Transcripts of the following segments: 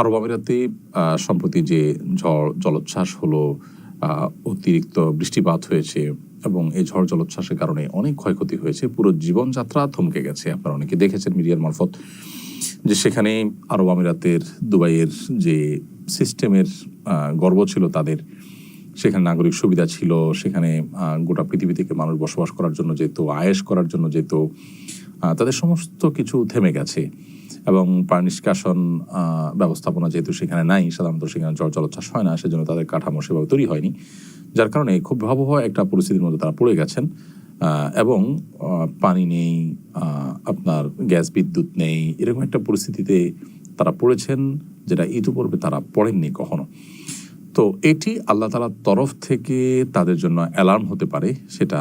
আরব আমিরাতে সম্প্রতি যে ঝড় জলোচ্ছ্বাস হলো অতিরিক্ত বৃষ্টিপাত হয়েছে এবং এই ঝড় জলোচ্ছ্বাসের কারণে অনেক ক্ষয়ক্ষতি হয়েছে। পুরো জীবনযাত্রা থমকে গেছে, আপনারা অনেকে দেখেছেন মিডিয়ার মারফত। যে সেখানে আরব আমিরাতের, দুবাইয়ের যে সিস্টেমের গর্ব ছিল তাদের। সেখানে নাগরিক সুবিধা ছিল, সেখানে গোটা পৃথিবী থেকে মানুষ বসবাস করার জন্য যেত, আয়েশ করার জন্য যেত। তাদের সমস্ত কিছু থেমে গেছে এবং পানি নিষ্কাশন ব্যবস্থাপনা যেহেতু সেখানে নাই, সাধারণত সেখানে জল জলোচ্ছ্বাস হয় না, সেজন্য তাদের কাঠামো সেভাবে তৈরি হয়নি, যার কারণে খুব ভয়াবহ একটা পরিস্থিতির মধ্যে তারা পড়ে গেছেন এবং পানি নেই আপনার গ্যাস বিদ্যুৎ নেই, এরকম একটা পরিস্থিতিতে তারা পড়েছেন যেটা ইতিপূর্বে তারা পড়েননি কখনো। তো এটি আল্লাহ তালার তরফ থেকে তাদের জন্য অ্যালার্ম হতে পারে, সেটা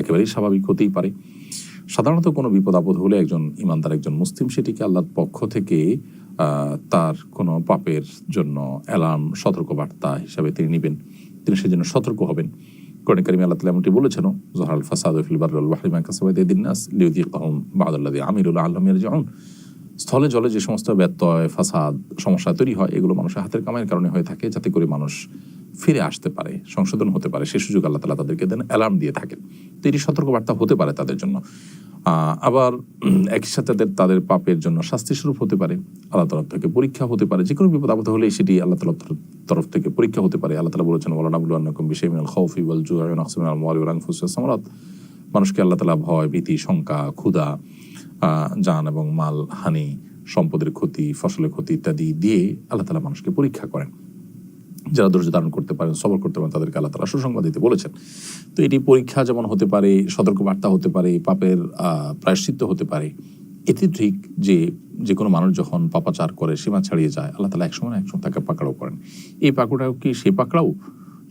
একেবারেই স্বাভাবিক হতেই পারে। সাধারণত কোনো বিপদ আপদ হলে একজন ইমানদার, একজন মুসলিম সেটিকে আল্লাহর পক্ষ থেকে তার কোনো পাপের জন্য অ্যালার্ম, সতর্কবার্তা হিসাবে তিনি নেবেন। তিনি সেজন্য সতর্ক হবেন। কোরআন কারিমে আল্লাহ তালা এমনটি বলেছেন জহরাল ফাসাদ ফিল বারুল বাহরি মা কাসাবাদ দিনাস লিউযিকাহুম বা'দাল্লাযী আমিলু আল্লাহ ইয়ারজিউন। স্থলে জলে যে সমস্ত ব্যত্যয়, ফাসাদ, সমস্যা তৈরি হয়, এগুলো মানুষের হাতের কামাইয়ের কারণে হয়ে থাকে, যাতে করে মানুষ ফিরে আসতে পারে, সংশোধন হতে পারে সে সুযোগ আল্লাহ তালা তাদেরকে দেন অ্যালার্ম দিয়ে থাকেন। তো এটি সতর্কবার্তা হতে পারে তাদের জন্য। আবার একই সাথে তাদের তাদের পাপের জন্য শাস্তি স্বরূপ হতে পারে, আল্লাহ তরফ থেকে পরীক্ষা হতে পারে, যে কোনো বিপদ আপদ হলেই সেটি আল্লাহ তালা তরফ থেকে পরীক্ষা হতে পারে। আল্লাহ তালা বলেছেন ওয়া আল আমওয়ালি ওয়াল আনফুসি ওয়াস সামারাত। মানুষকে আল্লাহ তালা ভয়, ভীতি, শঙ্কা, ক্ষুধা জান এবং মাল, হানি, সম্পদের ক্ষতি, ফসলের ক্ষতি ইত্যাদি দিয়ে আল্লাহ তালা মানুষকে পরীক্ষা করেন। যারা ধৈর্য ধারণ করতে পারেন, সবর করতে পারেন, তাদেরকে আল্লাহ তালা সুসংবাদ দিতে বলেছেন। তো এটি পরীক্ষা যেমন হতে পারে, সতর্কবার্তা হতে পারে, পাপের প্রায়শ্চিত্ত হতে পারে এটি ঠিক যে যে কোনো মানুষ যখন পাপাচার করে, সীমা ছাড়িয়ে যায়, আল্লাহ তালা একসময় না একসময় তাকে পাকড়াও করেন। এই পাকড়াও কি সে পাকড়াও?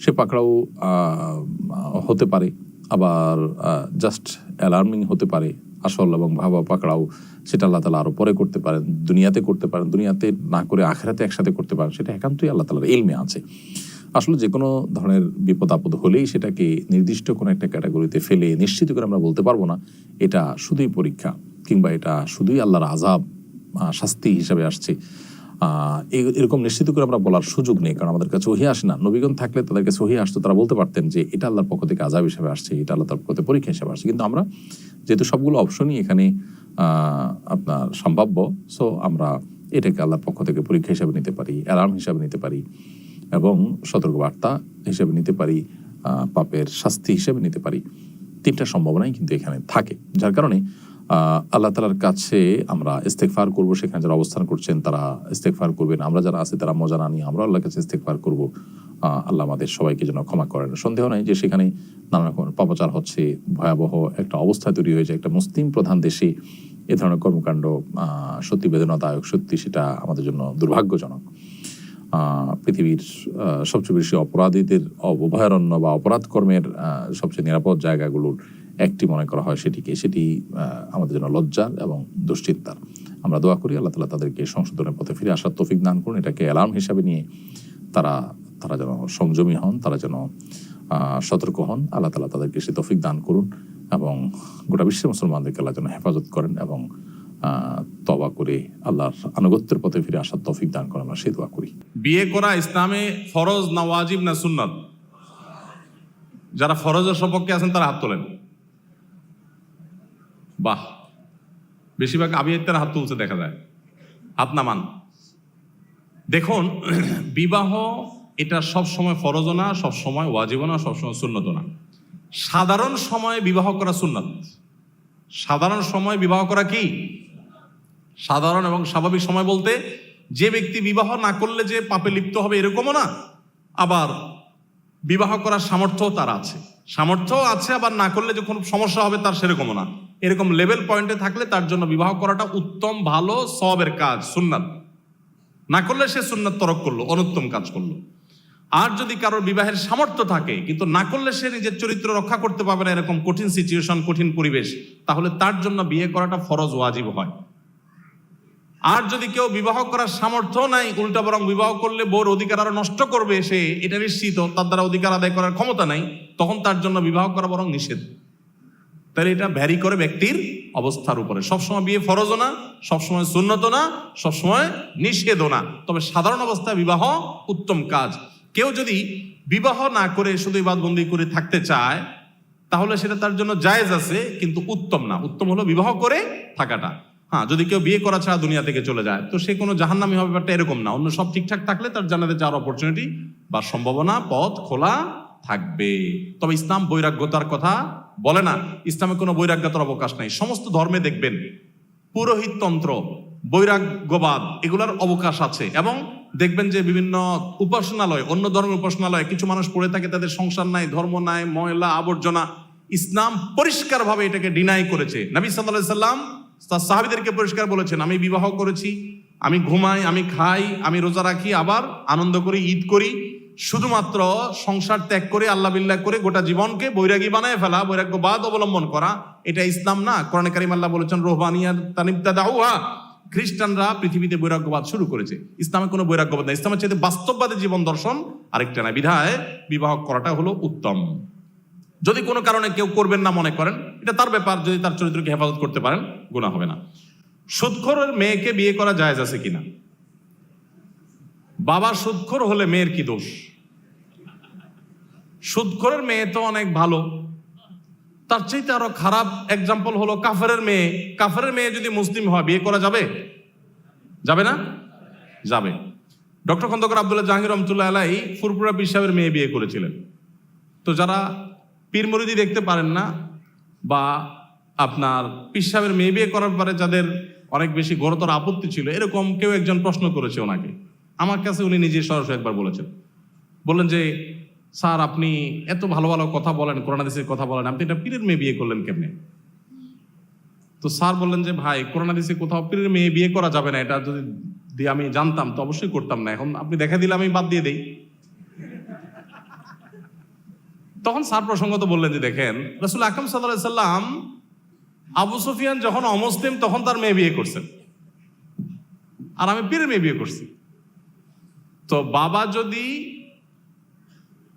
সে পাকড়াও হতে পারে, আবার জাস্ট অ্যালার্মিং হতে পারে, আসল এবং ভাবা পাকড়াও সেটা আল্লাহ তালা আরও পরে করতে পারেন, দুনিয়াতে করতে পারেন, দুনিয়াতে না করে আখেরাতে একসাথে করতে পারেন, সেটা একান্তই আল্লাহ তালার এলমে আছে। আসলে যে কোনো ধরনের বিপদ আপদ হলেই সেটাকে নির্দিষ্ট কোনো একটা ক্যাটাগরিতে ফেলে নিশ্চিত করে আমরা বলতে পারব না, এটা শুধুই পরীক্ষা কিংবা এটা শুধুই আল্লাহর আজাব শাস্তি হিসাবে আসছে। এরকম নিশ্চিত করে আমরা বলার সুযোগ নেই, কারণ আমাদের কাছে ওহি আসে না। নবীগণ থাকলে তাদের কাছে ওহি আসতো, তারা বলতে পারতেন যে এটা আল্লাহর পক্ষ থেকে আজাব হিসাবে আসছে, এটা আল্লাহ তার পক্ষ থেকে পরীক্ষা হিসাবে আসছে। কিন্তু আমরা যেহেতু সবগুলো অপশনই এখানে আপনার সম্ভাব্য সো আমরা এটাকে আল্লাহর পক্ষ থেকে পরীক্ষা হিসাবে নিতে পারি অ্যালার্ম হিসাবে নিতে পারি, এবং সতর্কবার্তা হিসেবে নিতে পারি পাপের শাস্তি হিসেবে নিতে পারি। তিনটা সম্ভাবনাই কিন্তু এখানে থাকে, যার কারণে আল্লাহ তালার কাছে আমরা ইস্তেকফার করব, সেখানে যারা অবস্থান করছেন তারা ইস্তেকফার করবেন। আমরা যারা আছি তারা মজা না নিয়ে আমরা আল্লাহর কাছে ইস্তেকফার করব। আল্লাহ আমাদের সবাইকে যেন ক্ষমা করেন। সন্দেহ নাই যে সেখানে নানা রকম পাপাচার হচ্ছে, ভয়াবহ একটা অবস্থা তৈরি হয়েছে একটা মুসলিম প্রধান দেশে। এ ধরনের কর্মকাণ্ড সত্যি বেদনাদায়ক, সত্যি সেটা আমাদের জন্য দুর্ভাগ্যজনক। পৃথিবীর সবচেয়ে বেশি অপরাধীদের অভয়ারণ্য বা অপরাধ কর্মের সবচেয়ে নিরাপদ জায়গাগুলোর একটি মনে করা হয় সেটিকে, সেটি আমাদের জন্য লজ্জার এবং দুশ্চিন্তার। আমরা দোয়া করি আল্লাহ তালা তাদেরকে সংশোধনের পথে ফিরে আসার তৌফিক দান করুন। এটাকে অ্যালার্ম হিসাবে নিয়ে তারা তারা যেন সংযমী হন, তারা যেন সতর্ক হন। আল্লাহ তালা তাদেরকে সে তৌফিক দান করুন এবং গোটা বিশ্বের মুসলমানদেরকে আল্লাহ যেন হেফাজত করেন এবং তবা করে আল্লাহর আনুগত্যের পথে ফিরে আসার তৌফিক দান করেন। আমরা সে দোয়া করি। বিয়ে করা ইসলামে ফরজ না ওয়াজিব না সুন্নত? যারা ফরজের সপক্ষে আছেন তারা হাত তোলেন। বাহ। বেশিরভাগ আবিয়াতের হাত তুলছে দেখা যায়। হাত নামান দেখুন, বিবাহ এটা সব সময় ফরজও না সব সময় ওয়াজিবও না সব সময় সুন্নত না। সাধারণ সময়ে বিবাহ করা সুন্নত। সাধারণ সময় বিবাহ করা কি? সাধারণ এবং স্বাভাবিক সময় বলতে যে ব্যক্তি বিবাহ না করলে যে পাপে লিপ্ত হবে এরকমও না, আবার বিবাহ করার সামর্থ্য তার আছে। সামর্থ্য আছে, আবার না করলে যে কোনো সমস্যা হবে তার সেরকমও না। এরকম লেভেল পয়েন্টে থাকলে তার জন্য বিবাহ করাটা উত্তম, ভালো, সবের কাজ, সুন্নাত। না করলে সে সুন্নাত তরক করল, অনুত্তম কাজ করল। আর যদি কারোর বিবাহের সামর্থ্য থাকে, কিন্তু না করলে সে নিজের চরিত্র রক্ষা করতে পারবে না, এরকম কঠিন সিচুয়েশন কঠিন পরিবেশ, তাহলে তার জন্য বিয়ে করাটা ফরজ, ওয়াজিব হয়। আর যদি কেউ বিবাহ করার সামর্থ্য নাই, উল্টা বরং বিবাহ করলে বউর অধিকার আরও নষ্ট করবে সে, এটা নিশ্চিত, তার দ্বারা অধিকার আদায় করার ক্ষমতা নাই, তখন তার জন্য বিবাহ করা বরং নিষেধ। তাহলে এটা ভ্যারি করে ব্যক্তির অবস্থার উপরে। সবসময় বিয়ে ফরজও না, সবসময় সুন্নত না, সবসময় নিষেধও না। তবে সাধারণ অবস্থায় বিবাহ উত্তম কাজ। কেউ যদি বিবাহ না করে শুধু ইবাদবন্দি করে থাকতে চায়, তাহলে সেটা তার জন্য জায়েজ আছে, কিন্তু উত্তম না। উত্তম হলো বিবাহ করে থাকাটা। হ্যাঁ যদি কেউ বিয়ে করা ছাড়া দুনিয়া থেকে চলে যায়, তো সে কোনো জাহান্নামি হবে, ব্যাপারটা এরকম না। অন্য সব ঠিকঠাক থাকলে তার জানাতে যাওয়ার অপরচুনিটি বা সম্ভাবনা, পথ খোলা থাকবে। তবে ইসলাম বৈরাগ্যতার কথা বলে না, ইসলামে কোনো বৈরাগ্যতার অবকাশ নাই। সমস্ত ধর্মে দেখবেন পুরোহিততন্ত্র, বৈরাগ্যবাদ, এগুলোর অবকাশ আছে। এবং দেখবেন যে বিভিন্ন উপাসনালয়, অন্য ধর্মের উপাসনালয়, কিছু মানুষ পড়ে থাকে, তাদের সংসার নাই, ধর্ম নাই, ময়লা, আবর্জনা, ইসলাম পরিষ্কারভাবে এটাকে ডিনাই করেছে। নবী সাল্লাহ সাল্লাম তার সাহাবিদেরকে পরিষ্কার বলেছেন, আমি বিবাহ করেছি, আমি ঘুমাই, আমি খাই, আমি রোজা রাখি, আবার আনন্দ করি, ঈদ করি। শুধুমাত্র সংসার ত্যাগ করে, আল্লাহ বিল্লাহ করে গোটা জীবনকে বৈরাগী বানায় ফেলা, বৈরাগ্যবাদ অবলম্বন করা, এটা ইসলাম না। কোরআন কারিম আল্লাহ বলেছেন রোহবানিয়ার তানিবদা দাউহা খ্রিস্টানরা পৃথিবীতে বৈরাগ্যবাদ শুরু করেছে। ইসলামে কোনো বৈরাগ্যবাদ নাই। ইসলামের চাইতে বাস্তববাদী জীবন দর্শন আরেকটা না বিধায় বিবাহ করাটা হলো উত্তম। যদি কোনো কারণে কেউ করবেন না মনে করেন, এটা তার ব্যাপার। যদি তার চরিত্রকে হেফাজত করতে পারেন গুণা হবে না। সুদখোরের মেয়েকে বিয়ে করা জায়েজ আছে কিনা? বাবা সুদখোর হলে মেয়ের কি দোষ? সুদখোরের মেয়ে তো অনেক ভালো। তার চাইতে আরও খারাপ এক্সাম্পল হলো কাফেরের মেয়ে। কাফেরের মেয়ে যদি মুসলিম হয়, বিয়ে করা যাবে? যাবে না? যাবে। ডক্টর খন্দকার আব্দুল্লাহ জাহাঙ্গীর রহমতুল্লাহ আলাই ফুরপুরা পীর সাহেবের মেয়ে বিয়ে করেছিলেন। তো যারা পীর মুরিদি দেখতে পারেন না বা আপনার পিসাবের মেয়ে বিয়ে করার পরে যাদের অনেক বেশি গুরুতর আপত্তি ছিল, এরকম কেউ একজন প্রশ্ন করেছে ওনাকে। আমার কাছে উনি নিজে সরাসরি একবার বলেছেন। বললেন যে, স্যার, আপনি এত ভালো ভালো কথা বলেন করোনাদিসের কথা বলেন, আপনি এটা পীরের মেয়ে বিয়ে করলেন কেমনে? তো স্যার বললেন যে, ভাই করোনাদিসে কোথাও পীরের মেয়ে বিয়ে করা যাবে না, এটা যদি দিয়ে আমি জানতাম, তো অবশ্যই করতাম না। এখন আপনি দেখা দিলে আমি বাদ দিয়ে দেই। তখন স্যার প্রসঙ্গত বললেন যে, দেখেন, রসুল সাল্লাহ সাল্লাম আবু সুফিয়ান যখন অমুসলিম, তখন তার মেয়ে বিয়ে করছেন আর আমি পীরের মেয়ে বিয়ে করছি। তো বাবা যদি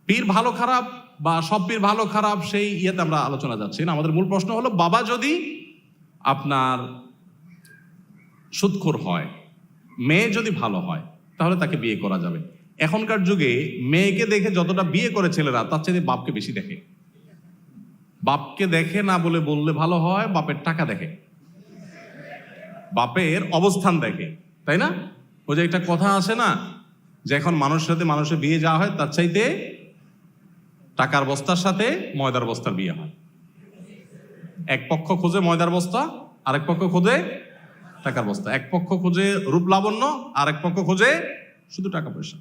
পীর ভালো খারাপ বা সব পীর ভালো খারাপ, সেই ইয়েতে আমরা আলোচনা যাচ্ছি। না, আমাদের মূল প্রশ্ন হলো, বাবা যদি আপনার সুৎখোর হয়, মেয়ে যদি ভালো হয়, তাহলে তাকে বিয়ে করা যাবে। এখনকার যুগে মেয়েকে দেখে যতটা বিয়ে করে ছেলেরা, তার চেয়ে বাপকে বেশি দেখে। বাপকে দেখে না বলে বললে ভালো হয়, বাপের টাকা দেখে। বাপের অবস্থান দেখে, তাই না? ওই যে একটা কথা আছে না, যে এখন মানুষের সাথে মানুষের বিয়ে যাওয়া হয়, তার চাইতে টাকার বস্তার সাথে ময়দার বস্তার বিয়ে হয়। এক পক্ষ খোঁজে ময়দার বস্তা, আরেক পক্ষ খোঁজে টাকার বস্তা। এক পক্ষ খোঁজে রূপ লাবণ্য আর এক পক্ষ খোঁজে শুধু টাকা পয়সা।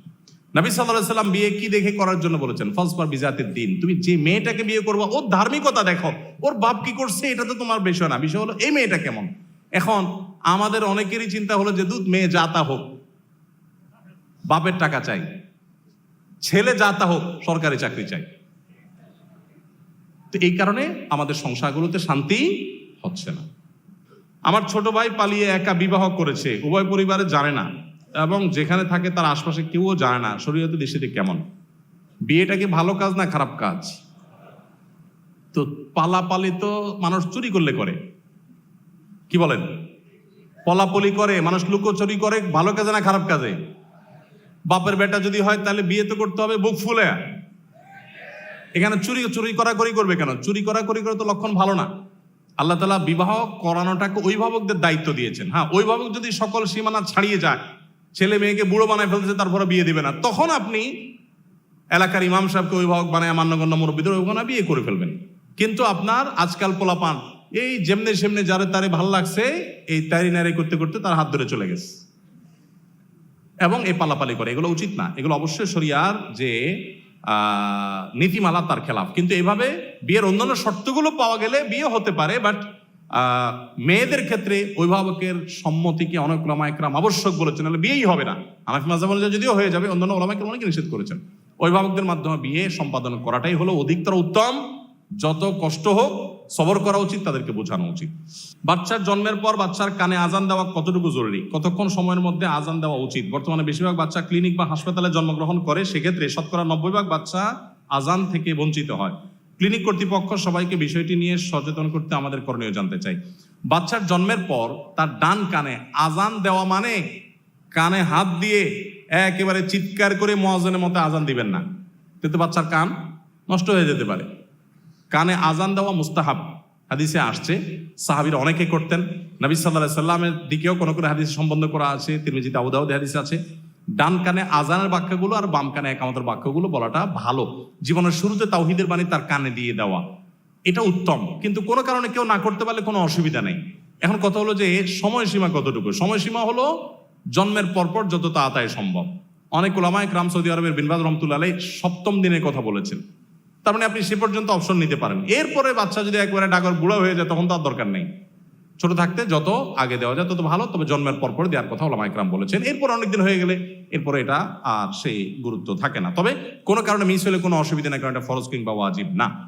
নবী সাল্লাহ সাল্লাম বিয়ে কি দেখে করার জন্য বলেছেন? ফলস পর বিজাতের দিন। তুমি যে মেয়েটাকে বিয়ে করব, ওর ধার্মিকতা দেখো। ওর বাপ কি করছে, এটা তো তোমার বিষয় না। বিষয় হলো, এই মেয়েটা কেমন? এখন আমাদের অনেকেরই চিন্তা হলো যে, দুধ মেয়ে যাতা হোক, বাপের টাকা চাই, ছেলে যাতা হোক, সরকারি চাকরি চাই। তো এই কারণে আমাদের সংসারগুলোতে শান্তি হচ্ছে না। আমার ছোট ভাই পালিয়ে একা বিবাহ করেছে, উভয় পরিবারে জানে না। এবং যেখানে থাকে তার আশপাশে কেউও জানে না। শরীয়তে দেশে কেমন? বিয়েটা কি ভালো কাজ না খারাপ কাজ? তো পালাপালি তো মানুষ চুরি করলে করে। কি বলেন? পলাপলি করে, মানুষ লুকোচুরি করে, ভালো কাজে না খারাপ কাজে? বাপের বেটা যদি হয় তাহলে বিয়ে তো করতে হবে, বুক ফুলে। এখানে চুরি চুরি করা করি করবে কেন? চুরি করা করি করে তো লক্ষণ ভালো না। আল্লাহ তালা বিবাহ করানোটাকে অভিভাবকদের দায়িত্ব দিয়েছেন। হ্যাঁ অভিভাবক যদি সকল সীমানা ছাড়িয়ে যায় ছেলে মেয়েকে বুড়ো বানায় ফেলতেছে, তারপরে বিয়ে দিবে না। তখন আপনি এলাকার ইমাম সাহেবকে অভিভাবক বানায়, মান্যগণ্য মুরব্বীদের অভিভাবক বিয়ে করে ফেলবেন। কিন্তু আপনার আজকাল পোলাপান, এই যেমনে সেমনে যারে তারে ভালো লাগছে, এই তারি নারি করতে করতে তার হাত ধরে চলে গেছে। এবং এই পালাপালি করে, এগুলো উচিত না। এগুলো অবশ্যই শরিয়ার যে নীতিমালা তার খেলাফ। কিন্তু এভাবে বিয়ের অন্যান্য শর্তগুলো পাওয়া গেলে বিয়ে হতে পারে, বাট মেয়েদের ক্ষেত্রে অভিভাবকের সম্মতিকে অনেক ওলামাইকরাম আবশ্যক বলেছেন, নাহলে বিয়েই হবে না। আনাফি মাজাব যদিও হয়ে যাবে, অন্যান্য ওলামাইকরাম অনেকে নিষেধ করেছেন। অভিভাবকদের মাধ্যমে বিয়ে সম্পাদন করাটাই হলো অধিকতর উত্তম। যত কষ্ট হোক, সবর করা উচিত, তাদেরকে বোঝানো উচিত। বাচ্চার জন্মের পর বাচ্চার কানে আজান দেওয়া কতটুকু জরুরি? কতক্ষণ সময়ের মধ্যে আজান দেওয়া উচিত? বর্তমানে বেশিরভাগ বাচ্চা ক্লিনিক বা হাসপাতালে জন্মগ্রহণ করে, সেক্ষেত্রে শতকরা নব্বই ভাগ বাচ্চা আজান থেকে বঞ্চিত হয়। ক্লিনিক কর্তৃপক্ষ সবাইকে বিষয়টি নিয়ে সচেতন করতে আমাদের করণীয় জানতে চাই। বাচ্চার জন্মের পর তার ডান কানে আজান দেওয়া মানে কানে হাত দিয়ে একেবারে চিৎকার করে মহাজনের মতো আজান দিবেন না। কিন্তু বাচ্চার কান নষ্ট হয়ে যেতে পারে। কানে আজান দেওয়া মুস্তাহাব হাদিসে আসছে। সাহাবিরা অনেকে করতেন। নবী সাল্লাহ সাল্লামের দিকেও কোনো কোনো হাদিস সম্বন্ধ করা আছে। তিরমিজিতে আবুদাউদ হাদিস আছে। ডান কানে আজানের বাক্যগুলো আর বাম কানে একামতের বাক্যগুলো বলাটা ভালো। জীবনের শুরুতে তাওহিদের বাণী তার কানে দিয়ে দেওয়া। এটা উত্তম। কিন্তু কোনো কারণে কেউ না করতে পারলে কোনো অসুবিধা নেই। এখন কথা হলো যে সময়সীমা কতটুকু? সময়সীমা হলো জন্মের পরপর যত তাড়াতাড়ি সম্ভব। অনেক ওলামায় ক্রাম সৌদি আরবের বিনবাদ রহমতুল্লাহ সপ্তম দিনের কথা বলেছেন। তার মানে আপনি সে পর্যন্ত অপশন নিতে পারেন। এরপরে বাচ্চা যদি একবারে ডাকর বুড়া হয়ে যায়, তখন তো আর দরকার নেই। ছোট থাকতে যত আগে দেওয়া যায়, তত ভালো। তবে জন্মের পরপর পর দেওয়ার কথা ওলামা ইকরাম বলেছেন। এরপর অনেকদিন হয়ে গেলে, এরপরে এটা আর সেই গুরুত্ব থাকে না। তবে কোনো কারণে মিস হলে কোনো অসুবিধা নেই, কারণ এটা ফরজ কিংবা ওয়াজিব না।